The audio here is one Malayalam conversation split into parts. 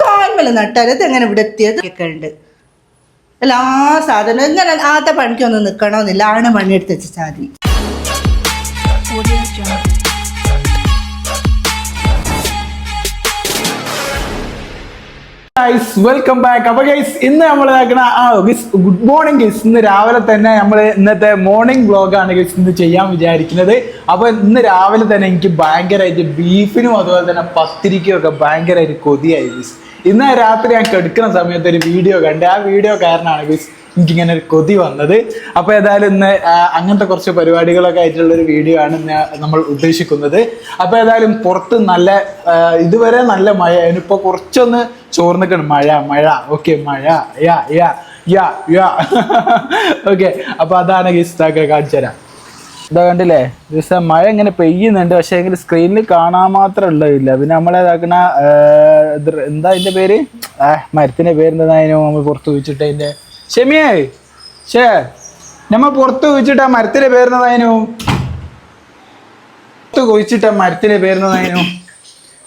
കാൽമല നട്ടാൽ ഇത് എങ്ങനെ ഇവിടെ എത്തിയത്? ഒക്കെ ഉണ്ട് എല്ലാ സാധനവും ഇങ്ങനെ ആദ്യത്തെ പണിക്കൊന്നും നിൽക്കണമെന്നില്ല ആണ് പണിയെടുത്ത് വെച്ചാൽ മതി ഗൈസ് വെൽക്കം ബാക്ക് അപ്പൊ ഗൈസ് ഇന്ന് നമ്മൾ ഇതാക്കണ ആ ഗുഡ് മോർണിംഗ് ഗൈസ് ഇന്ന് രാവിലെ തന്നെ നമ്മൾ ഇന്നത്തെ മോർണിംഗ് വ്ളോഗാണ് ഗൈസ് ഇന്ന് ചെയ്യാൻ വിചാരിക്കുന്നത്. അപ്പൊ ഇന്ന് രാവിലെ തന്നെ എനിക്ക് ഭയങ്കരമായിട്ട് ബീഫിനും അതുപോലെ തന്നെ പത്തിരിക്കും ഒക്കെ ഭയങ്കരമായിട്ട് കൊതിയായി ഗൈസ് ഇന്ന് രാത്രി ഞാൻ കെടുക്കുന്ന സമയത്ത് ഒരു വീഡിയോ കണ്ട്. ആ വീഡിയോ കാരണമാണ് ഗൈസ്. എനിക്കിങ്ങനെ ഒരു കൊതി വന്നത്. അപ്പൊ ഏതായാലും ഇന്ന് അങ്ങനത്തെ കുറച്ച് പരിപാടികളൊക്കെ ആയിട്ടുള്ള ഒരു വീഡിയോ ആണ് നമ്മൾ ഉദ്ദേശിക്കുന്നത്. അപ്പൊ ഏതായാലും പുറത്ത് നല്ല ഇതുവരെ നല്ല മഴ. ഇനിയിപ്പോ കുറച്ചൊന്ന് ചോർന്നിക്കണം മഴ മഴ. ഓക്കെ മഴ. യാ യാ യാ യാ ഓക്കെ അപ്പൊ അതാണ് ഗിസ്താക്കെ കാണിച്ചു തരാം ഇതാ കണ്ടില്ലേ? ദിവസം മഴ ഇങ്ങനെ പെയ്യുന്നുണ്ട്. പക്ഷെ എങ്കിൽ സ്ക്രീനിൽ കാണാൻ മാത്രം ഉള്ളതില്ല. പിന്നെ നമ്മളേതാക്കണ എന്താ അതിന്റെ പേര്? ആ മരത്തിന്റെ പേരെന്തായാലും നമ്മൾ പുറത്ത് വെച്ചിട്ട് അതിന്റെ ഷെമിയേ ഷേ നമ്മൾ പുറത്ത് കുഴിച്ചിട്ട് ആ മരത്തിന്റെ പേരുന്നതായിരുന്നു പുറത്ത് കുഴിച്ചിട്ട് ആ മരത്തിന്റെ പേരുന്നതായിരുന്നു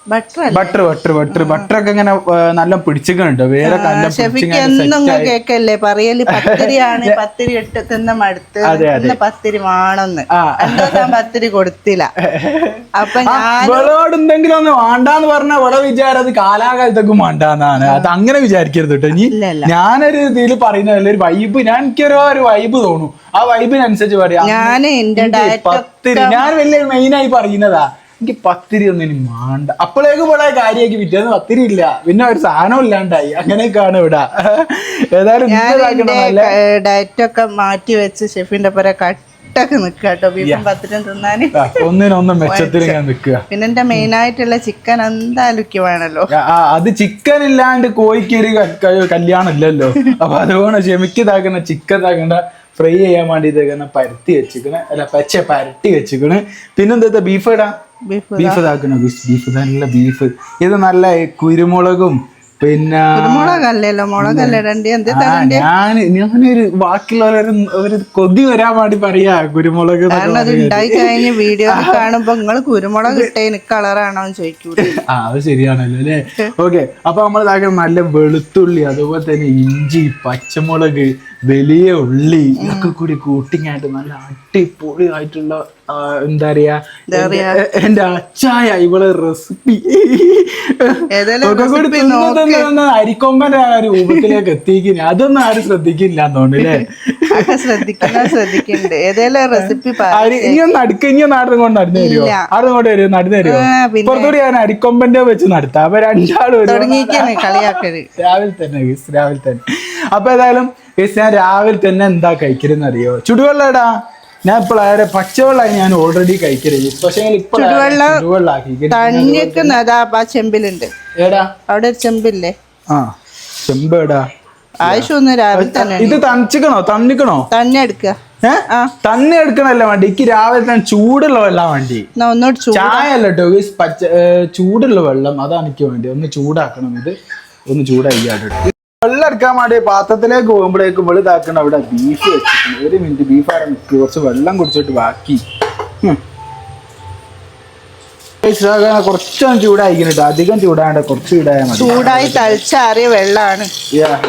ബട്ടർ ബട്ടർ ബട്ടർ ബട്ടർ ഒക്കെ ഇങ്ങനെ നല്ല പിടിച്ചിട്ടുണ്ട് വേറെ കേക്കല്ലേ? പറയൽ പത്തിരിയാണ് പത്തിരി ഇട്ട് തിന്ന മടുത്ത് പത്തിരി വേണമെന്ന്. രണ്ടു പത്തിരി കൊടുത്തില്ല. അപ്പൊ ഞാൻ വിളയോട് എന്തെങ്കിലും ഒന്ന് വേണ്ടാന്ന് പറഞ്ഞ ഇവിടെ വിചാരം അത് കാലാകാലത്തേക്കും വേണ്ടാന്നാണ്. അത് അങ്ങനെ വിചാരിക്കരുത് കേട്ടോ. ഇനി. ഞാനൊരു ഇതിൽ പറയുന്നതല്ല ഒരു വൈബ് ഞാൻ എനിക്കൊരു ഒരു വൈബ് തോന്നും. ആ വൈബിനനുസരിച്ച് പറയാം. ഞാൻ എന്റെ പത്തിരി ഞാൻ വലിയ മെയിൻ ആയി പറയുന്നതാ. എനിക്ക് പത്തിരി ഒന്നും ഇനി വേണ്ട അപ്പോഴേക്ക് ഇവിടെ കാര്യമാക്കി പിറ്റേന്ന് പത്തിരി ഇല്ല. പിന്നെ ഒരു സാധനം ഇല്ലാണ്ടായി. അങ്ങനെയൊക്കെയാണ് ഇവിടെ. ഏതായാലും ഞാൻ ഇന്നതാക്കണം എന്റെ നല്ല ഡയറ്റ് ഒക്കെ മാറ്റി വെച്ച് ഷെഫിന്റെ പുര കട്ടൊക്കെ നിൽക്കാട്ടോ ബീഫും പത്തിരും തിന്നാന് ആ, ഒന്നിനൊന്നും മെച്ചത്തിൽ ഞാൻ നിൽക്കുക. പിന്നെ എന്റെ മെയിൻ ആയിട്ടുള്ള ചിക്കൻ എന്തായാലും വേണല്ലോ. അത് ചിക്കൻ ഇല്ലാണ്ട് കോഴിക്കൊരു കല്യാണം ഇല്ലല്ലോ. അപ്പൊ അതുകൊണ്ട് ക്ഷമിക്ക് ഇതാക്കണ ചിക്കൻ ഇതാക്കണ്ട ഫ്രൈ ചെയ്യാൻ വേണ്ടി ഇതാക്കണ പരത്തി വെച്ചിക്കണ് അല്ല പച്ച പരട്ടി വെച്ചിക്കണ് പിന്നെന്താ ബീഫ് ഇടാ. ബീഫ് ബീഫ് ഇതാക്കണ? ബീഫ് നല്ല ബീഫ് ഇത് നല്ല കുരുമുളകും പിന്നെ മുളകല്ലല്ലോ മുളകല്ലേ ഞാൻ ഞാനൊരു ബാക്കിയുള്ളവരൊരു ഒരു കൊതി വരാൻ വേണ്ടി പറയാ കുരുമുളക് കാരണം അത് ഉണ്ടായി കഴിഞ്ഞ് വീഡിയോ കാണുമ്പോ നിങ്ങൾ കുരുമുളക് ഇട്ടേന് കളറാണോ ചോദിക്കൂല ആ അത് ശരിയാണല്ലോ അല്ലേ? ഓക്കെ അപ്പൊ നമ്മൾ താങ്കൾ നല്ല വെളുത്തുള്ളി അതുപോലെ തന്നെ ഇഞ്ചി പച്ചമുളക് വലിയ ഉള്ളി ഇതൊക്കെ കൂടി കൂട്ടിങ്ങായിട്ട് നല്ല അടിപൊളിയായിട്ടുള്ള എന്താ പറയാ എന്റെ- അച്ചായ ഇവളെ റെസിപ്പി അരിക്കൊമ്പന്റെ ആ രൂപത്തിലേക്ക് എത്തിക്കുന്നു അതൊന്നും ആരും ശ്രദ്ധിക്കില്ല തോന്നുന്നു അല്ലേ? ഒക്കെ ശ്രദ്ധിക്കുന്ന ശ്രദ്ധിക്കുന്നുണ്ട് ഏതായാലും റെസിപ്പി അരി ഇനി ഒന്ന് അടുക്ക ഇനി ഒന്ന് ആടും കൊണ്ട് നടന്നു തരുമോ ആടും കൊണ്ട് വരുമോ നടന്നു തരുമോ ആ, പിന്നെ. പുറത്തോട്ട് ഞാൻ അരിക്കൊമ്പന്റെ വെച്ച് നടത്താം. അപ്പൊ രണ്ടാളും രാവിലെ തന്നെ രാവിലെ തന്നെ. അപ്പൊ ഏതായാലും ഞാൻ രാവിലെ തന്നെ എന്താ കഴിക്കരുന്നറിയോ ചുടുവെള്ളടാ ഞാൻ ഇപ്പോൾ പച്ചവെള്ളമായി ഞാൻ ഓൾറെഡി കഴിക്കരുത് പക്ഷേ തണ്ണിക്കുന്നത് ആ ചെമ്പിലുണ്ട്. ഏടാ? അവിടെ ഒരു ചെമ്പില്ലേ? ആ ചെമ്പേടാ രാവിലെ തന്നെ ഇത് തണിച്ചിക്കണോ തണ്ണിക്കണോ? തന്നെ എടുക്കുക. തന്നെ എടുക്കണല്ല വണ്ടി. എനിക്ക് രാവിലെ തന്നെ ചൂടുള്ള വെള്ളം വണ്ടി. ചായ അല്ല കേട്ടോ പച്ച ചൂടുള്ള വെള്ളം. അതാണ് എനിക്ക് വേണ്ടി. ഒന്ന് ചൂടാക്കണം ഇത്. ഒന്ന് ചൂടായി എടുക്കാൻ വേണ്ടി പാത്രത്തിലേക്ക് പോകുമ്പോഴേക്കും വെളി ഇതാക്കണം അവിടെ ബീഫ് വെച്ചിട്ടുണ്ട് ഒരു മിനിറ്റ് ബീഫ് നിൽക്കുക കുറച്ച് വെള്ളം കുടിച്ചിട്ട് ബാക്കി. കുറച്ചും കുറച്ചൊന്ന് അധികം ചൂടാണ്ട് കുറച്ച് ചൂടായാൽ മതി. ചൂടായി തളിച്ചാറിയ വെള്ളമാണ്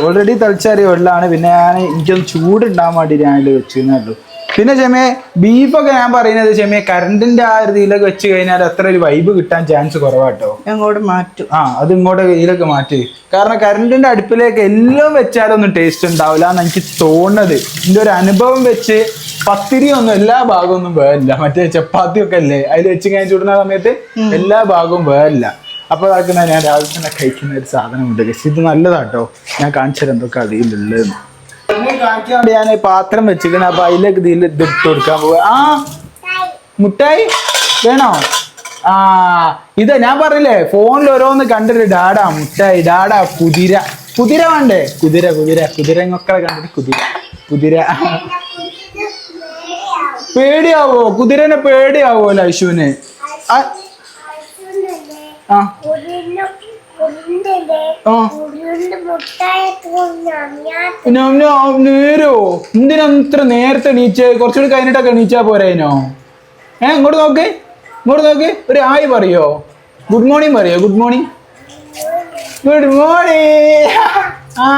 ഓൾറെഡി തളിച്ചാറിയ വെള്ളമാണ് പിന്നെ ഞാൻ എനിക്കൊന്ന് ചൂടുണ്ടാകാൻ വേണ്ടി ഞാനിത് വെച്ചിരുന്നുള്ളൂ പിന്നെ ചെമ്മേ ബീഫൊക്കെ ഞാൻ പറയുന്നത് ചെമ്മേ കറണ്ടിന്റെ ആ രീതിയിലൊക്കെ വെച്ച് കഴിഞ്ഞാൽ അത്ര ഒരു വൈബ് കിട്ടാൻ ചാൻസ് കുറവാട്ടോ. അങ്ങോട്ട് മാറ്റും? ആ അത് ഇങ്ങോട്ട് ഇതിലൊക്കെ മാറ്റി. കാരണം കറണ്ടിന്റെ അടുപ്പിലേക്ക് എല്ലാം വെച്ചാലൊന്നും ടേസ്റ്റ് ഉണ്ടാവില്ല എന്ന് എനിക്ക് തോന്നുന്നത്. എന്റെ ഒരു അനുഭവം വെച്ച് പത്തിരി ഒന്നും എല്ലാ ഭാഗവും ഒന്നും വേറില്ല. മറ്റേ ചപ്പാത്തി ഒക്കെ അല്ലേ? അതിൽ വെച്ച് ഞാൻ ചൂടുന്ന സമയത്ത് എല്ലാ ഭാഗവും വേറില്ല. അപ്പൊ അതാക്കുന്ന ഞാൻ രാവിലെ തന്നെ കഴിക്കുന്ന ഒരു സാധനമുണ്ട്. പക്ഷെ ഇത് നല്ലതാട്ടോ. ഞാൻ കാണിച്ചത് എന്തൊക്കെ അതിലുള്ളത്. ഞാൻ പാത്രം വെച്ചിരിക്കണ. അപ്പൊ അതിലേക്ക് ഇതിൽ ഇത് ഇട്ട് കൊടുക്കാൻ പോവുക ആ മുട്ടായി വേണോ? ആ ഇത് ഞാൻ പറഞ്ഞില്ലേ ഫോണിൽ ഓരോന്ന് കണ്ടിട്ട് ഡാഡാ മുട്ടായി ഡാഡാ കുതിര. കുതിര വേണ്ടേ? കുതിര കുതിര. കുതിര മക്കളെ കണ്ടിട്ട് കുതിര. കുതിര. പേടിയാവോ? കുതിരനെ പേടിയാവോല്ലോ ഐശുവിന്? ആ. നേരോ? എന്തിനാ ഇത്ര നേരത്തെ എണീച്ച്? കുറച്ചുകൂടി കഴിഞ്ഞിട്ടൊക്കെ എണീച്ചാ പോരായിനോ ഏ ഇങ്ങോട്ട് നോക്ക്. ഇങ്ങോട്ട് നോക്ക്. ഒരു ആയി പറയോ? ഗുഡ് മോർണിംഗ് പറയോ? ഗുഡ് മോർണിംഗ് ഗുഡ് മോർണിംഗ് ആ.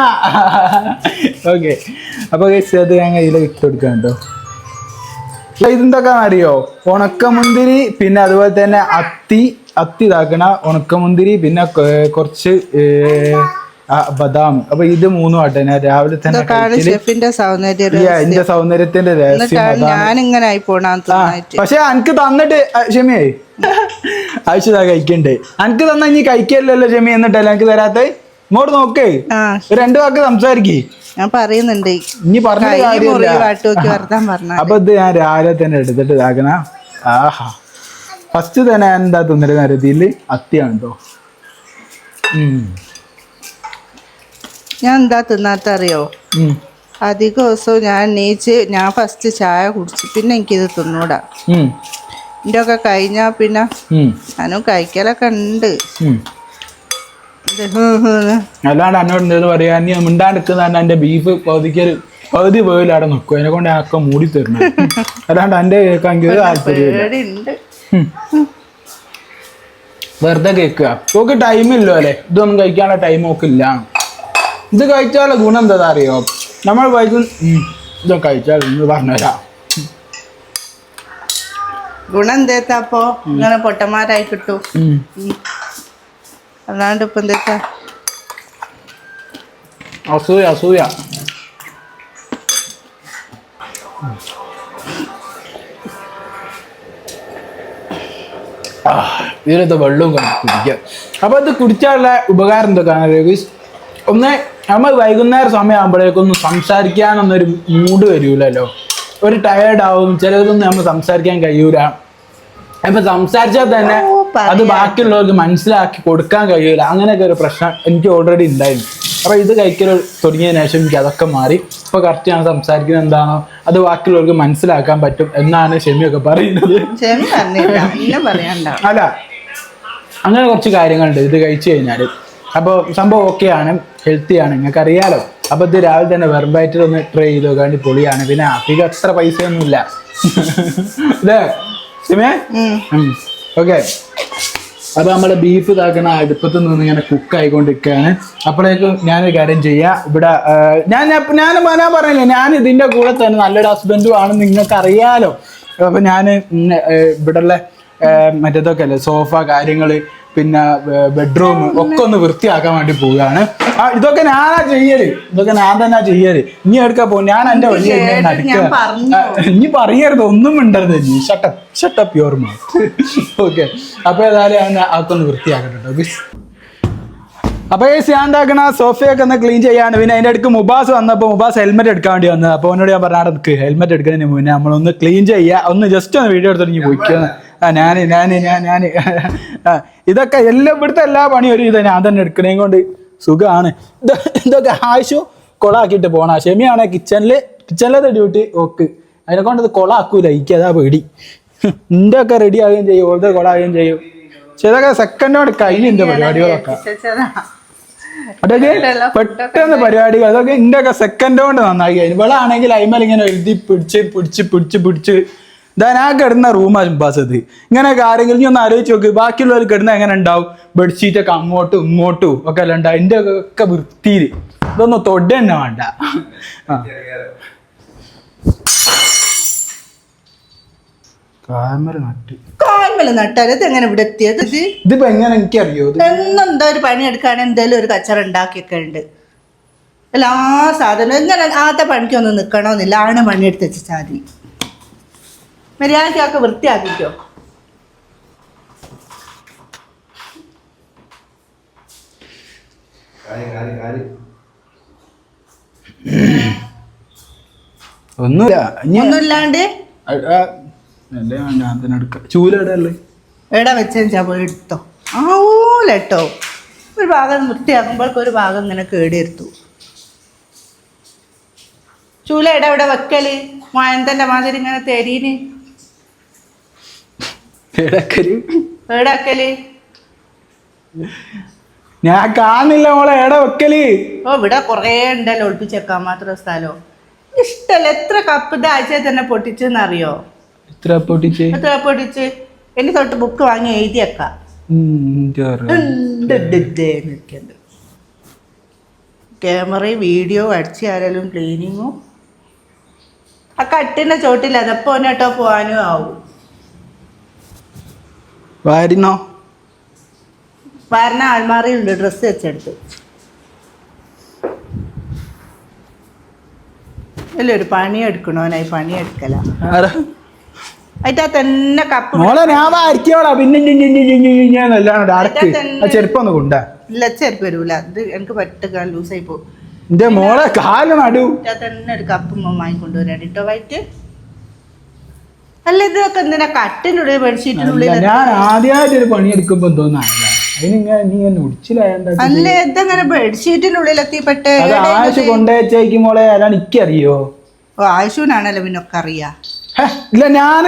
ഓക്കെ അപ്പൊ guys, അത് ഞാൻ കയ്യിൽ ഇട്ട് കൊടുക്കാം കേട്ടോ ഇതെന്തൊക്കെ അറിയോ ഉണക്കമുന്തിരി പിന്നെ അതുപോലെ തന്നെ അത്തി അത്തി ഇതാക്കണ ഉണക്കമുന്തിരി പിന്നെ കുറച്ച് ബദാം. അപ്പൊ ഇത് മൂന്നും ആട്ടെ ഞാൻ രാവിലെ തന്നെ. ഷെഫിന്റെ സൗന്ദര്യം സൗന്ദര്യത്തിന്റെ രഹസ്യം ഞാനിങ്ങനെ ആയി പക്ഷെ അനക്ക് തന്നിട്ട് ഷെമിയേ ആവശ്യതാ കഴിക്കണ്ടേ. അനക്ക് തന്ന ഇനി കഴിക്കല്ലോ ഷമി എന്നിട്ടല്ല എനിക്ക് തരാത്ത? ഇങ്ങോട്ട് നോക്കേ. രണ്ട് വാക്ക് സംസാരിക്കേ. ഞാൻ പറയുന്നുണ്ട്. ഇനി പറഞ്ഞ അപ്പൊ ഇത് ഞാൻ രാവിലെ തന്നെ എടുത്തിട്ട് ഇതാക്കണ. ആഹാ. ഫസ്റ്റ് തന്നെ ഞാൻ എന്താ തിന്നൽ നരതിയിൽ അത്യാണ് കേട്ടോ ഞാൻ എന്താ തിന്നാത്ത അറിയോ അധിക ദിവസവും ഞാൻ എണീച്ച് ഞാൻ ഫസ്റ്റ് ചായ കുടിച്ചു പിന്നെ എനിക്കിത് തിന്നൂടാ. എന്റെ ഒക്കെ കഴിഞ്ഞാ പിന്നെ ഞാനും കഴിക്കലൊക്കെ ഉണ്ട്. അല്ലാണ്ട് എന്നോട് എന്തെന്ന് പറയാ നീ മിണ്ടാണ്ടിക്കുന്ന എന്റെ ബീഫ് പകുതിക്കൊരു പകുതി പോയില്ല അവിടെ നിൽക്കും. അതിനെ കൊണ്ട് ഞാൻ ഒക്കെ മൂടി തരണം അല്ലാണ്ട് എന്റെ കേൾക്കാൻ താല്പര്യം വെറുതെ കേൾക്കുക. ഓക്ക് ടൈമില്ലോ അല്ലേ? ഇതൊന്നും കഴിക്കാനുള്ള ടൈം ഒക്കെ ഇല്ല. ഇത് കഴിച്ചാലുള്ള ഗുണം എന്താ അറിയോ? നമ്മൾ വൈകും ഇതൊക്കെ ഇത് കഴിച്ചാൽ ഇന്ന് പറഞ്ഞുതരാം. ഗുണം എന്തേത്താ അപ്പോ ഇങ്ങനെ പൊട്ടന്മാരായി കിട്ടൂ. അല്ലാണ്ട് ഇപ്പൊ എന്തേത്താ അസൂയ അസൂയ. ഇതിലത്തെ വെള്ളവും കൊണ്ട് കുടിക്കുക അപ്പൊ ഇത് കുടിച്ചാലുള്ള ഉപകാരം എന്തൊക്കെയാണ് രവീഷ് ഒന്ന് നമ്മൾ വൈകുന്നേരം സമയമാകുമ്പോഴേക്കൊന്നും സംസാരിക്കാനൊന്നൊരു മൂഡ് വരൂലല്ലോ. ഒരു ടയേർഡ് ആവും ചിലതൊന്നും നമ്മൾ സംസാരിക്കാൻ കഴിയൂല. അപ്പൊ സംസാരിച്ചാൽ തന്നെ. അത് ബാക്കിയുള്ളവർക്ക് മനസ്സിലാക്കി കൊടുക്കാൻ കഴിയൂല. അങ്ങനെയൊക്കെ ഒരു പ്രശ്നം എനിക്ക് ഓൾറെഡി ഉണ്ടായിരുന്നു അപ്പൊ ഇത് കഴിക്കൽ തുടങ്ങിയതിന് ശേഷം എനിക്ക് അതൊക്കെ മാറി. ഇപ്പൊ കറക്റ്റ് ഞാൻ സംസാരിക്കുന്നത് എന്താണോ അത് ബാക്കിയുള്ളവർക്ക് മനസ്സിലാക്കാൻ പറ്റും എന്നാണ് ഷെമിയൊക്കെ പറയുന്നത്. അല്ല അങ്ങനെ കുറച്ച് കാര്യങ്ങളുണ്ട് ഇത് കഴിച്ചു കഴിഞ്ഞാൽ അപ്പോൾ സംഭവം ഹെൽത്തി ആണ് നിങ്ങൾക്ക് അറിയാലോ അപ്പോൾ ഇത് രാവിലെ തന്നെ വെർബായിട്ട് ഒന്ന് ട്രൈ ചെയ്ത് നോക്കാണ്ട് പൊളിയാണ്. പിന്നെ അധികം അത്ര പൈസയൊന്നുമില്ല. ഒന്നും ഇല്ല ഉം. ഓക്കെ അപ്പൊ നമ്മുടെ ബീഫ് ഇതാക്കണ അടുപ്പത്ത് നിന്ന് ഇങ്ങനെ കുക്ക് ആയിക്കൊണ്ടിരിക്കുകയാണ്. അപ്പോഴേക്കും ഞാനൊരു കാര്യം ചെയ്യാം. ഇവിടെ ഞാൻ ഞാൻ ഞാൻ പറയുന്നില്ല ഞാൻ ഇതിന്റെ കൂടെ തന്നെ നല്ലൊരു ഹസ്ബൻഡും ആണ് നിങ്ങൾക്ക് അറിയാലോ അപ്പൊ ഞാൻ ഇവിടെ ഉള്ള മറ്റേതൊക്കെ അല്ലേ സോഫ കാര്യങ്ങൾ പിന്നെ ബെഡ്റൂം ഒക്കെ ഒന്ന് വൃത്തിയാക്കാൻ വേണ്ടി പോവുകയാണ്. ആ ഇതൊക്കെ ഞാനാ ചെയ്യൽ. ഇതൊക്കെ ഞാൻ തന്നെ ചെയ്യൽ. ഇനി എടുക്കാൻ പോകും ഞാൻ എന്റെ. ആ, ഇനി പറയരുത് ഒന്നും മിണ്ടരുത്. നീ shut up shut up your mouth okay അപ്പൊ ഏതായാലും ഞാൻ അതൊക്കെ വൃത്തിയാക്കട്ടെ കേട്ടോ guys. അപ്പൊ ഈ എന്താക്കണ സോഫയൊക്കെ ഒന്ന് ക്ലീൻ ചെയ്യാണ് പിന്നെ അതിന്റെ അടുക്ക് മുബാസ് വന്നപ്പോൾ മുബാസ് ഹെൽമെറ്റ് എടുക്കാൻ വേണ്ടി വന്നത്. അപ്പോൾ അവനോട് ഞാൻ പറഞ്ഞാൽ ഹെൽമെറ്റ് എടുക്കുന്നതിന് മുന്നേ നമ്മളൊന്ന് ക്ലീൻ ചെയ്യുക ഒന്ന് ജസ്റ്റ് ഒന്ന് വീഡിയോ എടുത്തിട്ട് പോയിക്കുന്നത് ഞാൻ ഞാൻ ഞാൻ ഞാൻ ഇതൊക്കെ എല്ലാം ഇവിടുത്തെ എല്ലാ പണിയും ഒരു ഇത് ഞാൻ തന്നെ എടുക്കണേ കൊണ്ട് സുഖമാണ് ഇത് ഇതൊക്കെ ആവശ്യം കൊളാക്കിയിട്ട് പോണ. ഷെമിയാണ് കിച്ചണിൽ കിച്ചണിലത്തെ ഡ്യൂട്ടി ഓക്ക്. അതിനെ കൊണ്ട് ഇത് കൊളാക്കൂല. എനിക്ക് അതാ പേടി. നിന്റെ ഒക്കെ റെഡി ആവുകയും ചെയ്യും. ഓരോ കൊളാവുകയും ചെയ്യും. പക്ഷെ ഇതൊക്കെ സെക്കൻഡോട് കഴിഞ്ഞിന്റെ പരിപാടികളൊക്കെ. അതൊക്കെ പെട്ടെന്ന് പരിപാടികൾ. അതൊക്കെ ഇന്റെ ഒക്കെ സെക്കൻഡ് കൊണ്ട് നന്നായി. കഴിഞ്ഞു ഇവളാണെങ്കിൽ അയിമൽ ഇങ്ങനെ എഴുതി പിടിച്ച് പിടിച്ച് പിടിച്ച് പിടിച്ച് ഞാൻ കിടന്ന റൂമാ ബസ് ഇങ്ങനെ ഇങ്ങനെയൊക്കെ ആരെങ്കിലും നീ ഒന്ന് ആലോചിച്ച് നോക്ക്. ബാക്കിയുള്ളവർ കിടന്ന എങ്ങനെ ഉണ്ടാവും? ബെഡ്ഷീറ്റ് ഒക്കെ അങ്ങോട്ടും ഇങ്ങോട്ടും ഒക്കെ അല്ല ഉണ്ടാവും എന്റെ ഒക്കെ വൃത്തിയിൽ. ഇതൊന്നും തൊട്ട് തന്നെ വേണ്ട. എങ്ങനെ ഇവിടെ എത്തിയത്? ഇത് ഇതിപ്പോ എങ്ങനെ എനിക്കറിയോ? ഇത് എന്നെന്താ ഒരു പണി എടുക്കാൻ എന്തായാലും ഒരു കച്ചറ ഉണ്ടാക്കിയൊക്കെ ഉണ്ട്. എല്ലാ സാധനവും ഇങ്ങനെ ആദ്യത്തെ പണിക്കൊന്നും നിൽക്കണമെന്നില്ല ആണ് പണിയെടുത്ത് വെച്ചാൽ മതി മര്യാദയ്ക്കൊക്കെ വൃത്തിയാക്കിക്കോ. ഒന്നുമില്ല. ഒന്നുമില്ലാണ്ട്? ചൂലെടല്ലേ എവിടെ വെച്ചാ പോയി എടുത്തോ. ആവൂലട്ടോ. ഒരു ഭാഗം വൃത്തിയാക്കുമ്പോഴേക്ക് ഒരു ഭാഗം ഇങ്ങനെ കേടിയെടുത്തു ചൂല എടാ ഇവിടെ വെക്കൽ? മോയന്തന്റെ മാതിരി ഇങ്ങനെ തെരീന്? ഞാൻ കാണുന്നില്ല മോളെ എട വെക്കൽ? ഓ ഇവിടെ കൊറേ ഉണ്ടല്ലോ ഒളിപ്പിച്ചേക്കാൻ മാത്രം സ്ഥലോ. ഇഷ്ടല്ല എത്ര കപ്പ് ഇത് തന്നെ പൊട്ടിച്ചെന്നറിയോ? എത്ര പൊട്ടിച്ച്? എത്ര പൊട്ടിച്ച്? എന്റെ തൊട്ട് ബുക്ക് വാങ്ങി എഴുതിയേക്കാം. ക്യാമറയും വീഡിയോ അടിച്ചു ആരാലും ക്ലീനിങ്ങും ആ കട്ടിന്റെ ചോട്ടിൽ അതപ്പോ കേട്ടോ പോകാനും ആവും. വാരിന്നോ വരണ ആൾമാറിയുണ്ട് ഡ്രസ്സ് വെച്ചെടുത്ത്. അല്ല ഒരു പണി എടുക്കണോനായി പണി എടുക്കല. ആരാ? അതിന്റെ തന്നെ കപ്പ് മോളെ ഞാൻ പിന്നെ കൊണ്ടാ. ഇല്ല ചെരുപ്പ് വരൂല. ഇത് എനിക്ക് പറ്റുക ലൂസായി പോകും. എന്റെ മോളെ കാൽ നടു. തന്നെ ഒരു കപ്പ് വാങ്ങിക്കൊണ്ടുവരാൻ കേട്ടോ വൈറ്റ്? അല്ല ഇതൊക്കെ എന്തിനാ കട്ടിനുള്ളിൽ ബെഡ്ഷീറ്റിനുള്ളിൽ ഞാൻ ആദ്യമായിട്ട് ഒരു പണി എടുക്കുമ്പോ തോന്നാല്ല അതിനിങ്ങനെ നീ എന്നെ ഉടിച്ചിലായണ്ട അല്ല ഇതെങ്ങനെ ആശ കൊണ്ടുവച്ചേക്കും മോളെ എനിക്കറിയോ? ഓ അറിയാ. ഇല്ല ഞാൻ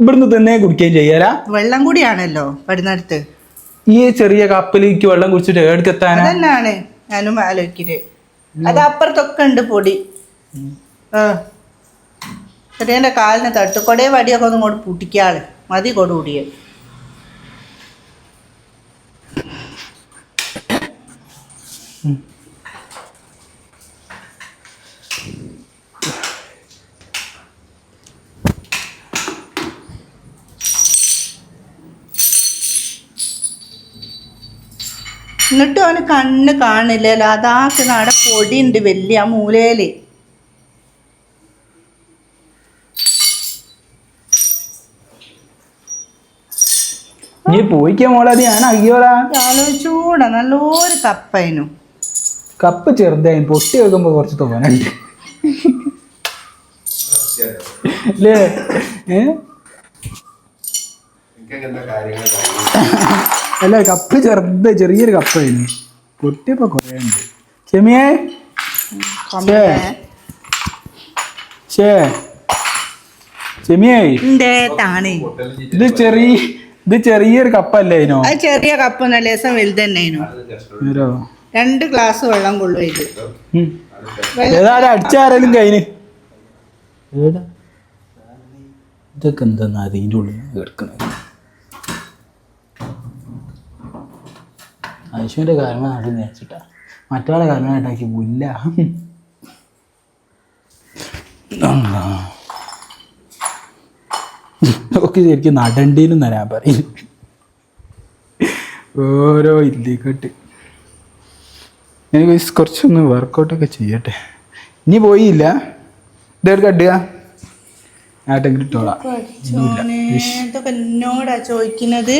ഇവിടുന്ന് തന്നെ കുടിക്കുകയും ചെയ്യാല. വെള്ളം കൂടിയാണല്ലോ പടിനടുത്ത് ഈ ചെറിയ കപ്പലേക്ക് വെള്ളം കുടിച്ചിട്ട് അതന്നെയാണ് ഞാനും ആലോചിക്കൽ. അത് അപ്പുറത്തൊക്കെ ഉണ്ട് പൊടി. ആ. ചെറിയന്റെ കാലിന് തട്ട് കൊടേ വടിയൊക്കെ ഒന്നും കൊണ്ട് പൊട്ടിക്കാൾ. മതി കൊടുകൂടിയേ എന്നിട്ടും അവന് കണ്ണ് കാണില്ലല്ലോ. അതാക്കുന്ന അവിടെ പൊടിയുണ്ട് വലിയ ആ മൂലയിൽ നീ പോയിക്കാ മോളെ അത് ഞാൻ അയ്യോടാ ആലോചിച്ചൂട നല്ലൊരു കപ്പായിനു. കപ്പ് ചെറുതായി പൊട്ടി വെക്കുമ്പോ കുറച്ച് തോന്നുന്നുണ്ട് അല്ലേ കപ്പ് ചെറുത് ചെറിയൊരു കപ്പായിരുന്നു പൊട്ടിയപ്പോ കൊറേ ഉണ്ട്. ചെമിയേ? ചേ ചെമിയേ? ഇത് ചെറിയ ഇത് ചെറിയൊരു കപ്പല്ലേ അതിനോ അത് ചെറിയ കപ്പ് നല്ല ദിവസം വലുത് തന്നെയായിരുന്നു രണ്ട് ഗ്ലാസ് വെള്ളം കൊള്ളു ഇത്. ഉം. ഏതായാലും അടിച്ചാരലും കയ്യിന് ഇതൊക്കെ എന്താ അതിന്റെ ഉള്ളിൽ കിടക്കണത്? ഐശുവിന്റെ കാരണ നാട് നേച്ചിട്ടാ മറ്റൊരാളെ കാരണമായിട്ടാക്കി പുല്ല ഒക്കെ ശരിക്കും നടണ്ടീനും ഞാൻ പറയും. ഓരോ ഇല്ലിക്കട്ട് എനിക്ക് കുറച്ചൊന്ന് വർക്കൗട്ടൊക്കെ ചെയ്യട്ടെ. ഇനി പോയില്ല. ഇതെടുക്ക കട്ടുക? ആട്ടെങ്കിലും ഇട്ടോളാം. ഇതൊക്കെ എന്നോടാ ചോദിക്കുന്നത്?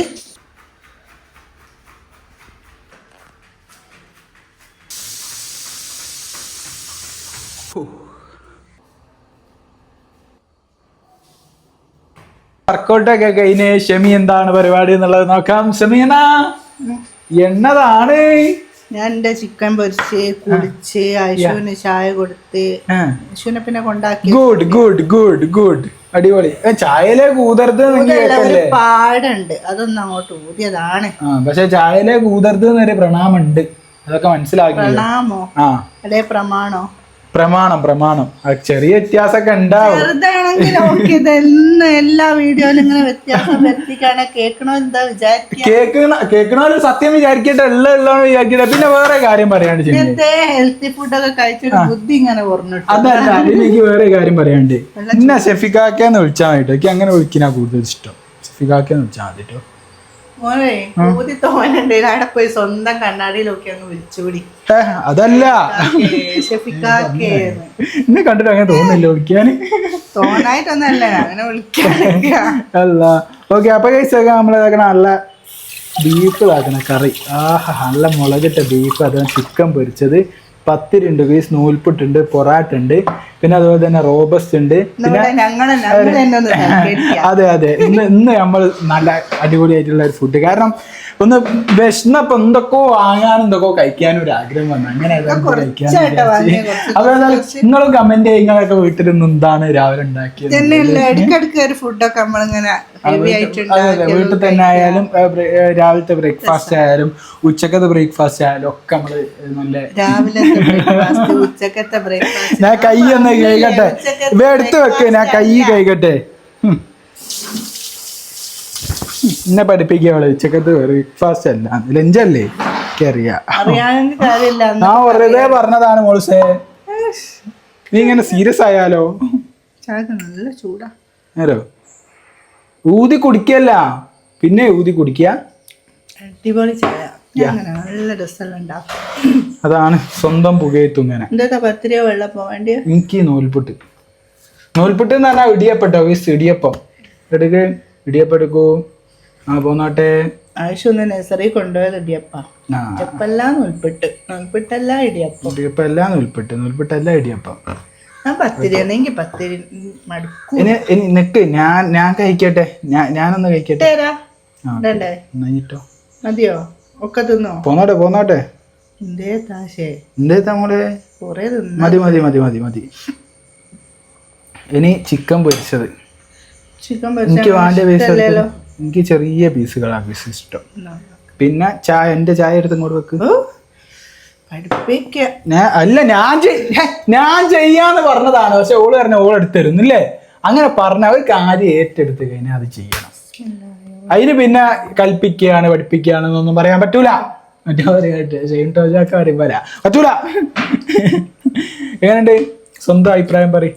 വർക്കൗട്ടൊക്കെ കഴിഞ്ഞ് ഷെമി എന്താണ് പരിപാടി എന്നുള്ളത് നോക്കാം. ഷെമിയന എന്നതാണ്? ഞാൻ എന്റെ ചിക്കൻ പൊരിച്ച് കുടിച്ച് ഐശുവിന് ചായ കൊടുത്ത് ഐശുവിനെ പിന്നെ കൊണ്ടാക്കി ഗുഡ് ഗുഡ് ഗുഡ് ഗുഡ് അടിപൊളി. ചായയിലെ കൂതർത്ത് ഒരു പാടുണ്ട്. അതൊന്നും അങ്ങോട്ട് ഊതിയതാണ്. ആ പക്ഷെ ചായയിലെ കൂതർത്ത് എന്നൊരു പ്രണാമുണ്ട് അതൊക്കെ മനസ്സിലാക്കി പ്രണാമോ? ആ. അല്ലെ പ്രമാണോ? പ്രമാണം പ്രമാണം. ചെറിയ വ്യത്യാസമൊക്കെ ഉണ്ടാവും. ചെറുതാണെങ്കിൽ ഓക്കെ ഇതെന്ന് എല്ലാ വീഡിയോയിലും ഇങ്ങനെ വ്യത്യാസം വരുത്തിക്കാണ് കേൾക്കണോ എന്താ വിചാരിക്കുക കേൾക്കണ കേൾക്കണ സത്യം വിചാരിക്കട്ടെ എല്ലാം എല്ലാം വിചാരിക്കട്ടെ. പിന്നെ വേറെ കാര്യം പറയാണ്ട് ഹെൽത്തി ഫുഡൊക്കെ കഴിച്ചിട്ട് ബുദ്ധി ഇങ്ങനെ പറഞ്ഞിട്ടു അതല്ല അതിലേക്ക് വേറെ കാര്യം പറയാണ്ട് പിന്നെ ഷെഫിക്കാക്കെന്ന് വിളിച്ചാൽ മതി എനിക്ക് അങ്ങനെ വിളിക്കാനാ കൂടുതൽ ഇഷ്ടം. ഷെഫിക്കാക്കെന്ന് വിളിച്ചാൽ മതി കേട്ടോ. മോനെ ഊതി തോന്നുന്നുണ്ടെങ്കിൽ അവിടെ പോയി സ്വന്തം കണ്ണാടിയിലൊക്കെ അങ്ങ് വിളിച്ചുകൂടി. ഏ, അതല്ല. എന്നെ. കണ്ടിട്ട് അങ്ങനെ തോന്നുന്നില്ല വിളിക്കാന് തോന്നായിട്ടൊന്നല്ല അങ്ങനെ ഓക്കെ അപ്പൊ കഴിച്ചൊക്കെ നമ്മളിതാക്കണ നല്ല ബീഫ് ഇതാക്കണ കറി. ആഹാ നല്ല മുളകിട്ട ബീഫ് അതാണ് ചിക്കൻ പൊരിച്ചത്. പത്തിരി ഉണ്ട് പീസ് നൂൽപുട്ടുണ്ട് പൊറാട്ട ഉണ്ട് പിന്നെ അതുപോലെ തന്നെ റോബസ്റ്റ് ഉണ്ട്. പിന്നെ അതെ അതെ. ഇന്ന് ഇന്ന് നമ്മൾ നല്ല അടിപൊളിയായിട്ടുള്ള ഒരു ഫുഡ് കാരണം ഒന്ന് വിശന്നപ്പോ എന്തൊക്കെയോ വാങ്ങാനും എന്തൊക്കെയോ കഴിക്കാനും ഒരു ആഗ്രഹം വന്നു. അങ്ങനെ അതുപോലെ നിങ്ങൾ കമന്റ് ചെയ്യുന്നതൊക്കെ നിങ്ങളൊക്കെ വീട്ടിൽ നിന്ന് എന്താണ് രാവിലെ ഉണ്ടാക്കിയത് വീട്ടിൽ തന്നെ ആയാലും രാവിലത്തെ ബ്രേക്ക്ഫാസ്റ്റ് ആയാലും ഉച്ചക്കത്തെ ബ്രേക്ക്ഫാസ്റ്റ് ആയാലും ഒക്കെ നമ്മൾ നല്ല രാവിലെ ഉച്ചക്കത്തെ ബ്രേക്ക്ഫാസ്റ്റ് ഞാൻ കൈ ഒന്ന് കൈകട്ടെ. കഴുകട്ടെ ഇവ എടുത്ത് വെക്ക് ഞാൻ കൈ കഴുകട്ടെ. എന്നെ പഠിപ്പിക്കുക അവളെ ഉച്ചക്കത്ത് ബ്രേക്ക്ഫാസ്റ്റ് അല്ല. ലഞ്ചല്ലേ എനിക്കറിയാം ഞാൻ വെറുതെ പറഞ്ഞതാണ് മോൾസേ നീ ഇങ്ങനെ സീരിയസ് ആയാലോ? ചായക്ക് നല്ല ചൂടാ. നേരോ ഊതി കുടിക്കല്ല. പിന്നെ ഊതി കുടിക്കുക അടിപൊളി ചായ. നല്ല രസമെല്ലാം ഉണ്ടാക്കും അതാണ് സ്വന്തം പുകയത്തുങ്ങനെ എന്താ പത്തിരിയോ വെള്ളപ്പോ വേണ്ടിയ? എനിക്ക് നൂൽപുട്ട്. നൂൽപുട്ട് എന്ന് പറഞ്ഞാൽ ഇടിയപ്പെട്ടോ വീസ് ഇടിയപ്പം. എടുക്ക ഇടിയപ്പം എടുക്കൂ. ആ പോന്നോട്ടെ. ആവശ്യം ഒന്ന് നഴ്സറി കൊണ്ടുപോയത് ഇടിയപ്പ. ഇടിയപ്പല്ല നൂൽപ്പിട്ട് നൂൽപ്പിട്ടല്ല ഇടിയപ്പം. ഇടിയപ്പെല്ലാം നൂൽപുട്ട് നൂൽപുട്ടല്ല ഇടിയപ്പം. ഞാൻ പത്തിരി ആണെങ്കിൽ പത്തിരി മടുക്കും. ഇനി ഇനി നിക്ക് ഞാൻ ഞാൻ കഴിക്കട്ടെ. ഞാൻ ഞാനൊന്ന് കഴിക്കട്ടെ. തരാ മതിയോ? ഒക്കെ തിന്നോ പോന്നോട്ടെ പോന്നോട്ടെ. എന്തേ താശേ? എന്തേ തമ്മളെ കൊറേ തിന്ന? മതി മതി മതി മതി മതി. ഇനി ചിക്കൻ പൊരിച്ചത്. ചിക്കൻ എനിക്ക് വേണ്ട പീസ് എനിക്ക് ചെറിയ പീസുകളാണ് പീസ് ഇഷ്ടം. പിന്നെ ചായ എന്റെ ചായ എടുത്ത് ഇങ്ങോട്ട് വെക്ക്. അല്ല ഞാൻ ഞാൻ ചെയ്യാന്ന് പറഞ്ഞതാണ്. പക്ഷെ ഓൾ പറഞ്ഞ ഓൾ എടുത്തരുന്നില്ലേ അങ്ങനെ പറഞ്ഞ ഒരു കാര്യം ഏറ്റെടുത്ത് കഴിഞ്ഞാൽ അത് ചെയ്യണം. അതിന് പിന്നെ കൽപ്പിക്കുകയാണ് പഠിപ്പിക്കുകയാണ് എന്നൊന്നും പറയാൻ പറ്റൂല. മറ്റേ പറയും വരാ. പറ്റൂല. എങ്ങനെയുണ്ട്? സ്വന്തം അഭിപ്രായം പറയും.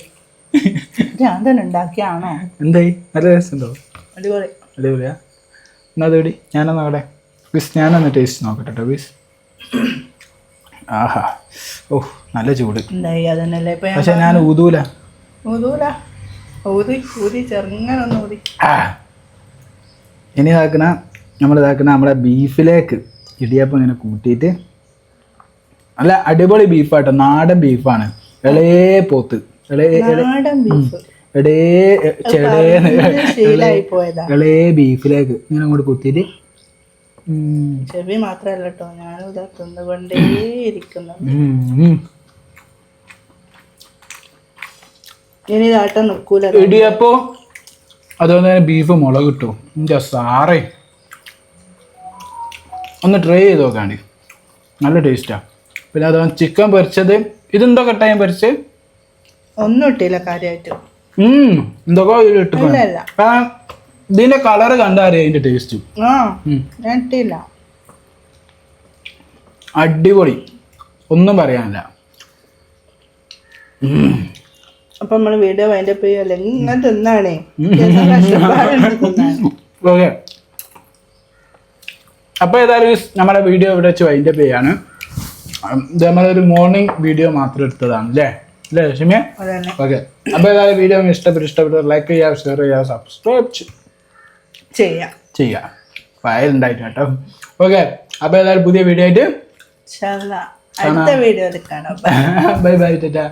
ഞാൻ തന്നെ ഉണ്ടാക്കിയാണോ? എന്തായി നല്ല രസമുണ്ടോ? അടിപൊളി. അടിപൊളിയാ. എന്നാ അതോടി ഞാനൊന്ന് അവിടെ? ബീസ് ഞാനൊന്ന് ടേസ്റ്റ് നോക്കട്ടെ കേട്ടോ ബീസ് ആഹാ. ഓ നല്ല ചൂട്. പക്ഷെ ഞാൻ ഊതൂല. ഊതൂല. ഊതി ഊതി ചെറുങ്ങനൊന്ന് ഊതി. ആ. ഇനി ഇതാക്കണ നമ്മൾ ഇതാക്കണ നമ്മുടെ ബീഫിലേക്ക് ഇടിയപ്പം ഇങ്ങനെ കൂട്ടിയിട്ട് നല്ല അടിപൊളി ബീഫാട്ടോ. നാടൻ ബീഫാണ്. ഇളേ പോത്ത്. ഇളേ എടേ ചെടേന്ന് ഇളേ ബീഫിലേക്ക് ഇങ്ങനെ അങ്ങോട്ട് കുത്തിയിട്ട്. ചെവി മാത്രല്ല കേട്ടോ ഞാനും ഇതാ തിന്നുകൊണ്ടേ ഇരിക്കുന്നു. ഇനി ഇതാട്ടം നോക്കൂല ഇടിയപ്പം അതുപോലെ തന്നെ ബീഫ് മുളക് കിട്ടും എന്റെ സാറേ. ഒന്ന് ട്രൈ ചെയ്ത് നോക്കാണ്ടി നല്ല ടേസ്റ്റാണ് പിന്നെ അതുപോലെ ചിക്കൻ പൊരിച്ചത്. ഇതെന്തോ കട്ടായം പൊരിച്ച്? ഒന്നും ഇട്ടില്ല കാര്യമായിട്ട് എന്തൊക്കെ ഇട്ടു ഇതിന്റെ കളർ കണ്ടറിയാം അതിന്റെ ടേസ്റ്റ് ഇട്ടില്ല. അടിപൊളി. ഒന്നും പറയാനില്ല. അപ്പൊ നമ്മൾ വീഡിയോ വൈൻഡ് അപ്പ് ചെയ്യല്ലേ ഇങ്ങനെ തിന്നാണേ. ഓക്കെ അപ്പോൾ ഏതായാലും നമ്മുടെ വീഡിയോ ഇവിടെ വെച്ച് വൈൻഡപ്പ് ചെയ്യാണ്. ഇത് നമ്മളൊരു മോർണിംഗ് വീഡിയോ മാത്രം എടുത്തതാണ് അല്ലേ? അല്ലേ ലക്ഷ്മിയെ? അതന്നെ. ഓക്കെ അപ്പോൾ ഏതായാലും വീഡിയോ ഇഷ്ടപ്പെട്ട് ഇഷ്ടപ്പെട്ട ലൈക്ക് ചെയ്യുക ഷെയർ ചെയ്യുക സബ്സ്ക്രൈബ് ചെയ്യാം. ചെയ്യാം. വയലുണ്ടായിട്ട് കേട്ടോ. ഓക്കെ അപ്പോൾ ഏതായാലും പുതിയ വീഡിയോ ആയിട്ട്. അടുത്ത വീഡിയോയിൽ ബൈ ബൈ ടാറ്റാ